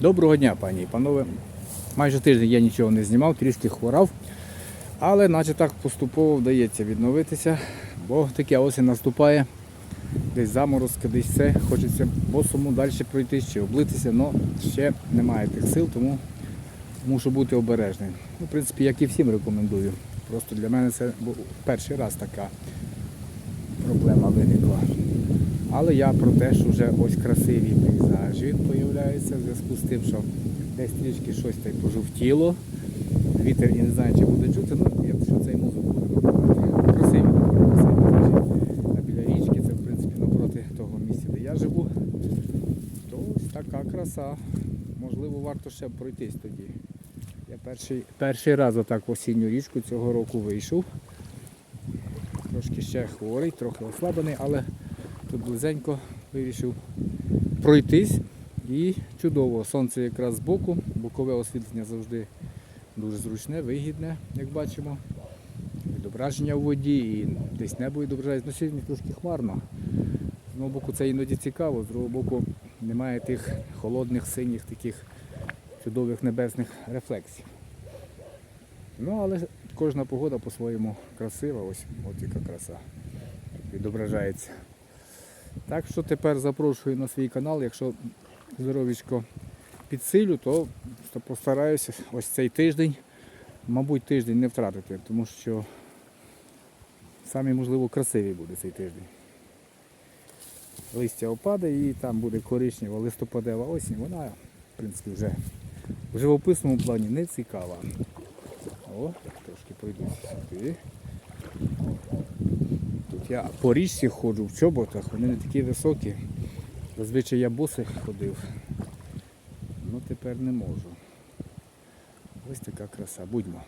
Доброго дня, пані і панове. Майже тиждень я нічого не знімав, трішки хворав. Але наче так поступово вдається відновитися, бо таке осінь наступає. Десь заморозки, десь все. Хочеться босому далі пройти чи облитися, але ще немає тих сил, тому мушу бути обережним. Ну, в принципі, як і всім рекомендую. Просто для мене це був перший раз така. Але я про те, що вже ось красиві пейзажі з'являються в зв'язку з тим, що десь трішки щось так пожовтіло. Вітер і не знаю, чи буде чути, ну якщо цей музику буде. Красиві красиві пейзажі. А біля річки це в принципі напроти того місця, де я живу. То ось така краса. Можливо, варто ще пройтись тоді. Я перший, перший раз отак в осінню річку цього року вийшов. Трошки ще хворий, трохи ослаблений, але тут близенько вирішив пройтись. І чудово, сонце якраз збоку, бокове освітлення завжди дуже зручне, вигідне, як бачимо. Відображення в воді і десь небо відображається. Ну, сьогодні трошки хмарно. З одного боку це іноді цікаво, з другого боку немає тих холодних, синіх, таких чудових небесних рефлексій. Ну, але кожна погода по-своєму красива, ось от яка краса відображається. Так що тепер запрошую на свій канал, якщо здоровічко підсилю, то постараюся ось цей тиждень, мабуть, тиждень не втратити, тому що самий, можливо, красивий буде цей тиждень. Листя опаде і там буде коричнева, листопадева осінь, вона, в принципі, вже в живописному плані не цікава. О, трошки пройдуся сюди. Я по річці ходжу в чоботах, вони не такі високі. Зазвичай я босих ходив. Ну тепер не можу. Ось така краса. Будьмо.